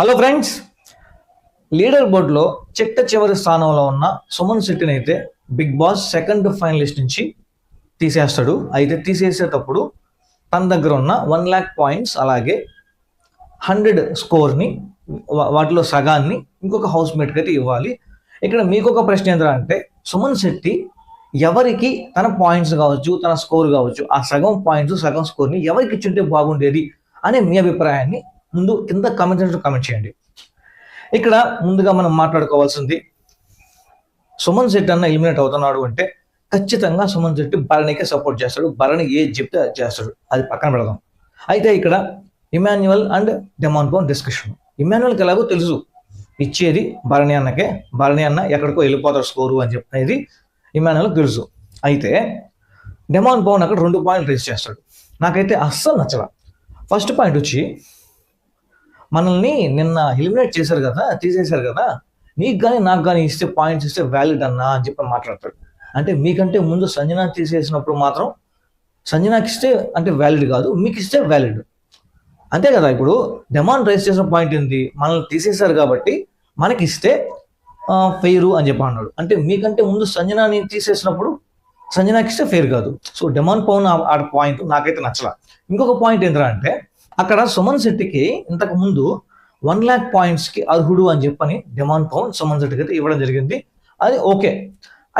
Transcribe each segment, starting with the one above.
Hello friends leader బోర్డులో చిట్ట చివరి స్థానంలో ఉన్న సుమన్ శెట్టిని అయితే బిగ్ బాస్ సెకండ్ ఫైనలిస్ట్ నుంచి తీసేస్తాడు. అయితే తీసేసేటప్పుడు తన దగ్గర ఉన్న వన్ ల్యాక్ పాయింట్స్ అలాగే హండ్రెడ్ స్కోర్ని వాటిలో సగాన్ని ఇంకొక హౌస్ మేట్కి అయితే ఇవ్వాలి. ఇక్కడ మీకు ఒక ప్రశ్న ఏంటంటే అంటే సుమన్ శెట్టి ఎవరికి తన పాయింట్స్ కావచ్చు తన స్కోర్ కావచ్చు ఆ సగం పాయింట్స్ సగం స్కోర్ని ఎవరికి ఇచ్చుంటే బాగుండేది అనే మీ అభిప్రాయాన్ని ముందు కింద కామెంట్ సెక్షన్ కామెంట్ చేయండి. ఇక్కడ ముందుగా మనం మాట్లాడుకోవాల్సింది సుమన్ శెట్టి అన్న ఎలిమినేట్ అవుతున్నాడు అంటే ఖచ్చితంగా సుమన్ శెట్టి భరణికే సపోర్ట్ చేస్తాడు. భరణి ఏ చెప్తే అది చేస్తాడు. అది పక్కన పెడదాం. అయితే ఇక్కడ Emmanuel and Demon Pavan discussion ఇమాన్యువల్కి ఎలాగో తెలుసు ఇచ్చేది భరణి అన్నకే భరణి అన్న ఎక్కడికో వెళ్ళిపోతాడు స్కోరు అని చెప్పనేది ఇమాన్యువల్కి తెలుసు. అయితే డెమాన్ పవన్ అక్కడ రెండు పాయింట్లు రేస్ చేస్తాడు. నాకైతే అస్సలు నచ్చల. ఫస్ట్ పాయింట్ వచ్చి మనల్ని నిన్న ఎలిమినేట్ చేశారు కదా తీసేశారు కదా నీకు కానీ నాకు కానీ ఇస్తే పాయింట్స్ ఇస్తే వ్యాలిడ్ అన్నా అని చెప్పి మాట్లాడతాడు. అంటే మీకంటే ముందు సంజన తీసేసినప్పుడు మాత్రం సంజనాకి ఇస్తే అంటే వ్యాలిడ్ కాదు మీకు ఇస్తే వ్యాలిడ్ అంతే కదా ఇప్పుడు డిమాండ్ రైస్ చేసిన పాయింట్ ఏంటి? మనల్ని తీసేశారు కాబట్టి మనకి ఇస్తే ఫెయిర్ అని చెప్పి అన్నాడు. అంటే మీకంటే ముందు సంజనాని తీసేసినప్పుడు సంజనాకి ఇస్తే ఫెయిర్ కాదు. సో డిమాండ్ పవన్ ఆ- ఆ పాయింట్ నాకైతే నచ్చల. ఇంకొక పాయింట్ ఏంటంటే అంటే అక్కడ సుమన్ శెట్టికి ఇంతకు ముందు వన్ ల్యాక్ పాయింట్స్కి అర్హుడు అని చెప్పని డిమాండ్ పవన్ సుమన్ శెట్టికి అయితే ఇవ్వడం జరిగింది. అది ఓకే.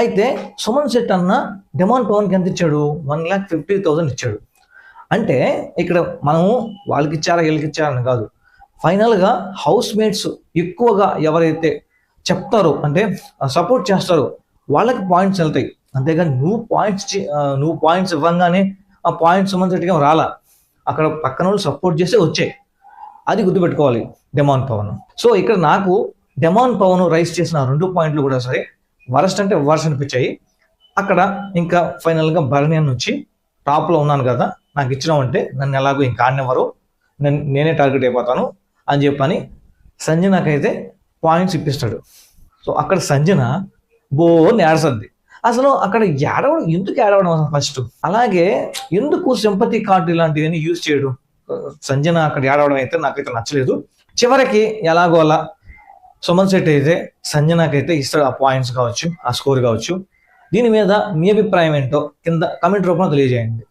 అయితే సుమన్ శెట్టి అన్న డిమాండ్ పవన్కి ఎంత ఇచ్చాడు? వన్ ల్యాక్ ఫిఫ్టీ థౌసండ్ ఇచ్చాడు. అంటే ఇక్కడ మనము వాళ్ళకి ఇచ్చారా వీళ్ళకి ఇచ్చారని కాదు. ఫైనల్గా హౌస్ మేట్స్ ఎక్కువగా ఎవరైతే చెప్తారో అంటే సపోర్ట్ చేస్తారో వాళ్ళకి పాయింట్స్ వెళ్తాయి. అంతేగాని నువ్వు పాయింట్స్ నువ్వు పాయింట్స్ ఇవ్వంగానే ఆ పాయింట్స్ సుమన్ శెట్టికి రాలా? అక్కడ పక్కన వాళ్ళు సపోర్ట్ చేస్తే వచ్చాయి అది గుర్తుపెట్టుకోవాలి డెమాన్ పవన్ సో ఇక్కడ నాకు డెమాన్ పవన్ రైస్ చేసిన రెండు పాయింట్లు కూడా సరే వరస్ట్ అంటే వర్స్ట్ అనిపించాయి. అక్కడ ఇంకా ఫైనల్గా భరణి నుంచి టాప్లో ఉన్నాను కదా నాకు ఇచ్చినామంటే నన్ను ఎలాగో ఇంకా ఆడినెవరు నేను నేనే టార్గెట్ అయిపోతాను అని చెప్పని సంజనకైతే పాయింట్స్ ఇప్పిస్తాడు. సో అక్కడ సంజన బోర్ని ఏడసద్ది అసలు అక్కడ ఏడవడం ఎందుకు ఏడవడం అసలు ఫస్ట్ అలాగే ఎందుకు సింపతి కార్డు ఇలాంటివన్నీ యూజ్ చేయడం? సంజన అక్కడ ఏడవడం అయితే నాకైతే నచ్చలేదు. చివరికి ఎలాగో అలా సుమన్ శెట్టి అయితే సంజనాకైతే ఇస్తాడు ఆ పాయింట్స్ కావచ్చు ఆ స్కోర్ కావచ్చు. దీని మీద మీ అభిప్రాయం ఏంటో కింద కమెంట్ రూపంలో తెలియజేయండి.